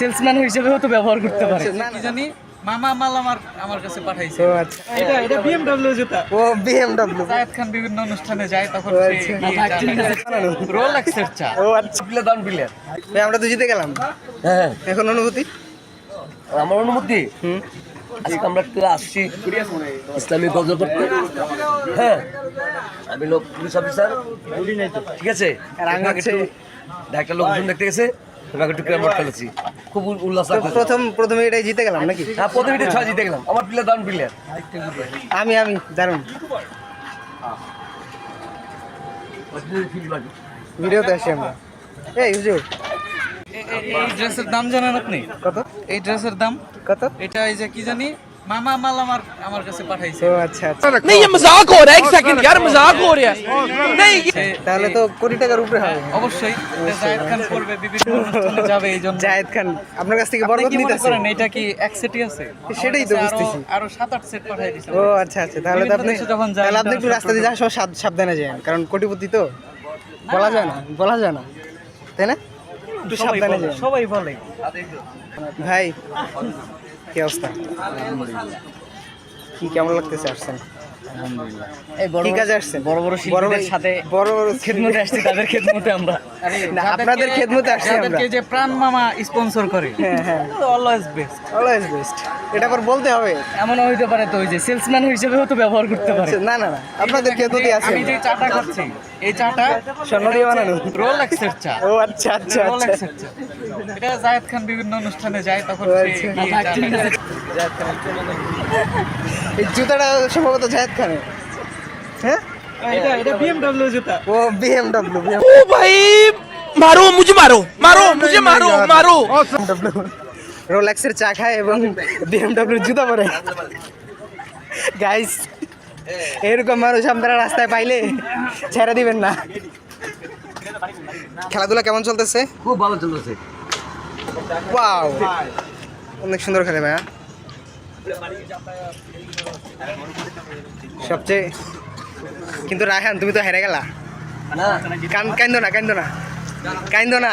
Salesman হিসেবেও তো ব্যবহার করতে পারে। কি জানি? মামা মাল আমার আমার কাছে পাঠাইছে। ও আচ্ছা। এটা এটা বিএমডব্লিউ জুতা। ও বিএমডব্লিউ জায়েদ খান বিভিন্ন অনুষ্ঠানে যায় তখন সে আচ্ছা। রোলেক্সের চা। ও আচ্ছা। প্লেয়ার দাম ভাই, আমরা তো জিতে গেলাম। হ্যাঁ এখন অনুভূতি? আমার অনুমতি হুম। আজকে আমরা একটু আসছি ইসলামিক গজল করতে। হ্যাঁ আমি লোক পুলিশ অফিসার। ঠিক আছে? একটা লোকজন দেখতে গেছে। তোমাকে টুকরা ক্যামট খেলেছি। খুব উল্লাস প্রথম প্রথমে এটাই জিতে গেলাম নাকি? হ্যাঁ প্রথমে এটা ছয় জিতে গেলাম। আমার প্লেয়ার দাম প্লেয়ার আমি আমি দারুণ। ভিডিওতে আসি আমরা। এই হুজুর। এই ড্রেসের দাম জানেন আপনি? কত? এই ড্রেসের দাম? কত? এটা এই যে কি জানি? মামা মাল আমার আমার কাছে পাঠাইছে ও আচ্ছা আচ্ছা नहीं ये मजाक हो रहा है एक सेकंड यार मजाक हो रहा है नहीं সে- তাহলে তো কোটি টাকার উপরে হবে অবশ্যই এটা জায়েদ খান করবে বিভিন্ন অনুষ্ঠানে যাবে এই জন্য জায়েদ খান আপনার কাছ থেকে আপনি বরকত কি মনে নিতেছে করেন এটা কি এক সেটই আছে সেটাই তো আমার কাছে বুঝতেছি। আরো- আরো সাত আট সেট পাঠাই দিছে ও আচ্ছা আচ্ছা তাহলে তো বিভিন্ন আপনি দেশে যখন যান, তাহলে আপনি একটু রাস্তা দিয়ে যাওয়ার সময় সাব- সাবধানে যান কারণ কোটিপতি তো বলা যায় না বলা যায় না তাই না একটু সাবধানে যান। সবাই বলে। ভাই কি অবস্থা? কি কেমন লাগতেছে আসছেন? আপনাদের খেদমতে আসছে যে প্রাণ মামা স্পন্সর করে অলওয়েজ বেস্ট অলওয়েজ বেস্ট এটা আবার বলতে হবে। এমন হইতে পারে তো ওই যে সেলসম্যান হিসেবেও তো ব্যবহার করতে পারে। না না না আপনাদের খেতুতি আছে আমি যে চাটা খাচ্ছি এই চাটা স্বর্ণ দিয়ে বানানো। রোলেক্সের চা। ও আচ্ছা আচ্ছা রোলেক্সের আচ্ছা। চা। এটা জায়েদ খান বিভিন্ন অনুষ্ঠানে যায় তখন সে আচ্ছা। জায়েদ খান। এই জুতাটা সম্ভবত জায়েদ খানের। হ্যাঁ? হ্যাঁ এটা এটা বিএমডব্লিউ জুতা। ও বিএমডব্লিউ ও ভাই মারো মুঝে মারো মারো মুঝে মারো মারো। রোলেক্সের চা খায় এবং বিএমডব্লিউ জুতা পরে। গাইস এরকম মানুষ আপনারা রাস্তায় পাইলে ছেড়ে দিবেন না। খেলাধুলা কেমন চলতেছে? খুব ভালো চলতেছে। ওয়াও অনেক সুন্দর খেলে ভাইয়া। সবচেয়ে কিন্তু রায়হান তুমি তো হেরে গেলা। কান কাইন্দ না কাইন্দ না। কাইন্দ না।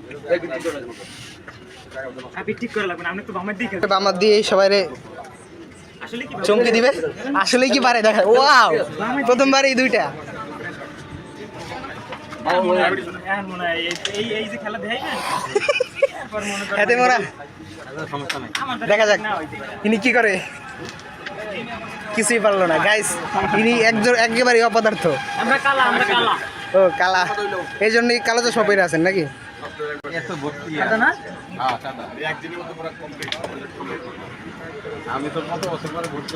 বামের দিয়ে সবাই চমকে দিবে? আসলে কি পারে? দেখা ওয়াও! প্রথমবার এই দুইটা। মনে হয় হাতে মোরা। দেখা যাক পারে। ইনি কি করে? কিছুই পারল না। গাইস ইনি একজন একেবারেই অপদার্থ। কালা। ও কালা। এই জন্যই কালো তো সবাই আছেন নাকি? হ্যাঁ আমি তো কত বছর পরে ভর্তি